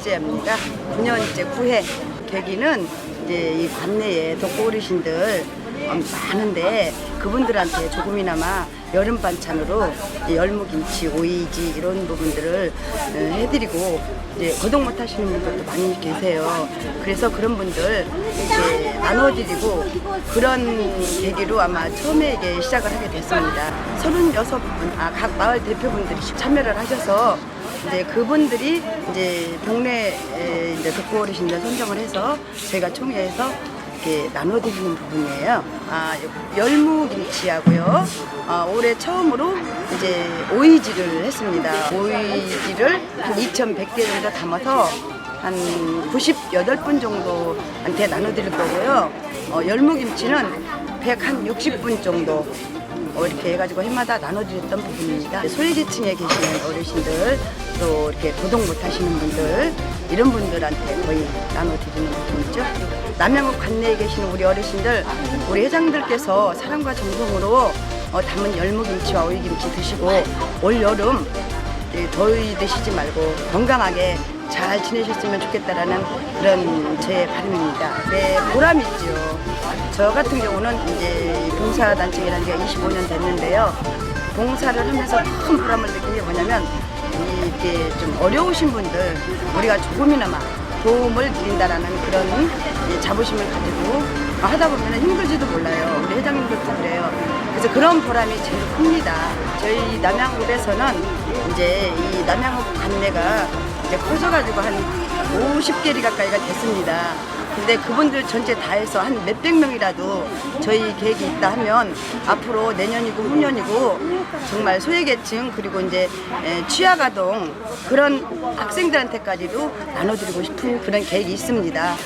9년째입니다. 9년째 9회. 계기는 이제 이 관내에 독고 어르신들 음, 많은데 그분들한테 조금이나마 여름 반찬으로 열무김치, 오이지 이런 부분들을 어, 해드리고 이제 거동 못 하시는 분들도 많이 계세요. 그래서 그런 분들 이제 나눠드리고 그런 계기로 아마 처음에 이게 시작을 하게 됐습니다. 36분, 아, 각 마을 대표분들이 참여를 하셔서 이제 그분들이 이제 동네 에 이제 독고 어르신들 선정을 해서 저희가 총회에서 이렇게 나눠드리는 부분이에요. 아, 열무김치하고요. 아, 올해 처음으로 이제 오이지를 했습니다. 오이지를 한 2,100개 정도 담아서 한 98분 정도한테 나눠드릴 거고요. 어, 열무김치는 160분 정도 어, 이렇게 해가지고 해마다 나눠드렸던 부분입니다. 소외계층에 계시는 어르신들, 또 이렇게 고동 못하시는 분들, 이런 분들한테 거의 나눠드리는 부분이죠. 남양읍 관내에 계시는 우리 어르신들, 우리 회장들께서 사랑과 정성으로 어, 담은 열무김치와 오이김치 드시고 올 여름 이 더위 드시지 말고 건강하게 잘 지내셨으면 좋겠다라는 그런 제 바람입니다. 네, 보람 있죠. 저 같은 경우는 이제 봉사단체라는 게 25년 됐는데요. 봉사를 하면서 큰 보람을 느낀 게 뭐냐면 이렇게 좀 어려우신 분들 우리가 조금이나마 도움을 드린다라는 그런 이 자부심을 가지고 하다 보면 힘들지도 몰라요. 우리 회장님들도 그래요. 그래서 그런 보람이 제일 큽니다. 저희 남양읍에서는 이제 이 남양읍 관내가 커져가지고 한 50개리 가까이가 됐습니다. 근데 그분들 전체 다 해서 한 몇백 명이라도 저희 계획이 있다 하면 앞으로 내년이고 후년이고 정말 소외계층 그리고 이제 에, 취약아동 그런 학생들한테까지도 나눠드리고 싶은 그런 계획이 있습니다.